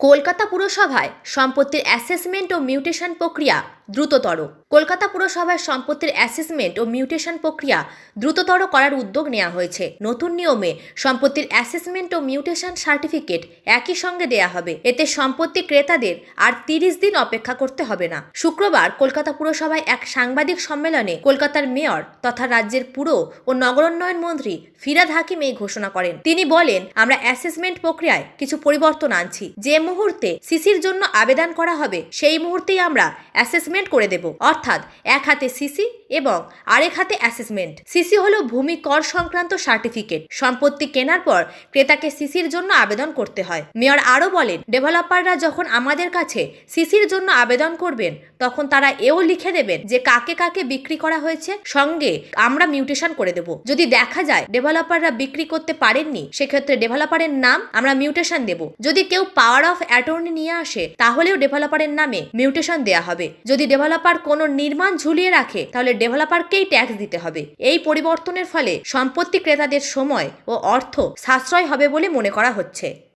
কলকাতা পুরসভায় সম্পত্তির অ্যাসেসমেন্ট ও মিউটেশন প্রক্রিয়া দ্রুততর। কলকাতা পুরসভায় সম্পত্তির অ্যাসেসমেন্ট ও মিউটেশন প্রক্রিয়া দ্রুততর করার উদ্যোগ নেওয়া হয়েছে। নতুন নিয়মে সম্পত্তির অ্যাসেসমেন্ট ও মিউটেশন সার্টিফিকেট একই সঙ্গে দেয়া হবে। এতে সম্পত্তি ক্রেতাদের আর তিরিশ দিন অপেক্ষা করতে হবে না। শুক্রবার কলকাতা পুরসভায় এক সাংবাদিক সম্মেলনে কলকাতার মেয়র তথা রাজ্যের পুর ও নগরোন্নয়ন মন্ত্রী ফিরাদ হাকিম এই ঘোষণা করেন। তিনি বলেন, আমরা অ্যাসেসমেন্ট প্রক্রিয়ায় কিছু পরিবর্তন আনছি। যে মুহূর্তে সিসির জন্য আবেদন করা হবে, সেই মুহূর্তেই আমরা অ্যাসেসমেন্ট করে দেব। অর্থাৎ এক হাতে সিসি এবং আরেক হাতে অ্যাসেসমেন্ট সিসি হলো ভূমি কর সংক্রান্ত সার্টিফিকেট সম্পত্তি কেনার পর ক্রেতাকে সিসির জন্য আবেদন করতে হয়। মেয়র আরও বলেন ডেভেলপাররা যখন আমাদের কাছে সিসির জন্য আবেদন করবেন, তখন তারা এও লিখে দেবেন যে কাকে কাকে বিক্রি করা হয়েছে। সঙ্গে আমরা মিউটেশন করে দেব। যদি দেখা যায় ডেভেলপাররা বিক্রি করতে পারেননি, সেক্ষেত্রে ডেভেলপারের নাম আমরা মিউটেশন দেব। যদি কেউ পাওয়ার অফ অ্যাটর্নি নিয়ে আসে, তাহলেও ডেভেলপারের নামে মিউটেশন দেয়া হবে। যদি ডেভেলপার কোনো নির্মাণ ঝুলিয়ে রাখে, তাহলে ডেভেলপারকেই ট্যাক্স দিতে হবে। এই পরিবর্তনের ফলে সম্পত্তি ক্রেতাদের সময় ও অর্থ সাশ্রয় হবে বলে মনে করা হচ্ছে।